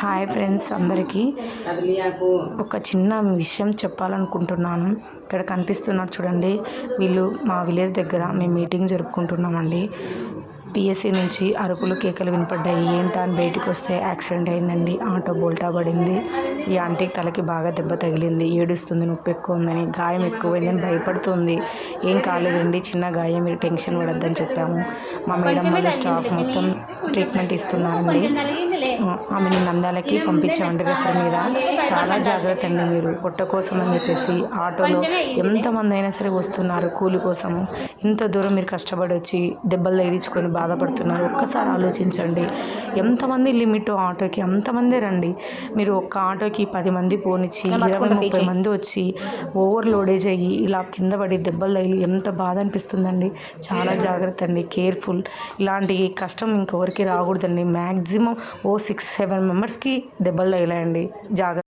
Hi friends అందరికీ ఒక చిన్న విషయం చెప్పాలనుకుంటున్నాను. ఇక్కడ కనిపిస్తున్నారు చూడండి వీళ్ళు మా విలేజ్ దగ్గర మేము మీటింగ్ జరుపుకుంటున్నామండి. పిఎస్సి నుంచి అరుపులు కేకలు వినపడ్డాయి. ఏంటా అని బయటికి వస్తే యాక్సిడెంట్ అయిందండి. ఆటో బోల్టా పడింది. ఈ ఆంటీకి తలకి బాగా దెబ్బ తగిలింది. ఏడుస్తుంది నొప్పి ఎక్కువ ఉందని గాయం ఎక్కువైందని భయపడుతుంది. ఏం కాలేదండి చిన్న గాయం మీరు టెన్షన్ పడద్దని చెప్పాము. మా మేడం వాళ్ళ స్టాఫ్ మొత్తం ట్రీట్మెంట్ ఇస్తున్నారండి. ఆమెని నందాలకి పంపించామండి రెఫర్ మీద. చాలా జాగ్రత్త అండి మీరు. పొట్ట కోసం అని చెప్పేసి ఆటోలో ఎంతమంది అయినా సరే వస్తున్నారు కూలి కోసము. ఇంత దూరం మీరు కష్టపడి వచ్చి దెబ్బలు తగిలించుకొని బాధపడుతున్నారు. ఒక్కసారి ఆలోచించండి. ఎంతమంది లిమిట్ ఆటోకి అంతమందే రండి. మీరు ఒక్క ఆటోకి పది మంది పోనిచ్చి ఇరవై ముప్పై మంది వచ్చి ఓవర్ లోడేజ్ అయ్యి ఇలా కింద పడి దెబ్బలు తగిలి ఎంత బాధ అనిపిస్తుందండి. చాలా జాగ్రత్త అండి. కేర్ఫుల్. ఇలాంటి కష్టం ఇంకెవరికి రాకూడదండి. మ్యాక్సిమం ఓ సిక్స్ సెవెన్ మెంబర్స్కి దెబ్బలు తగిలాయండి. జాగ్రత్త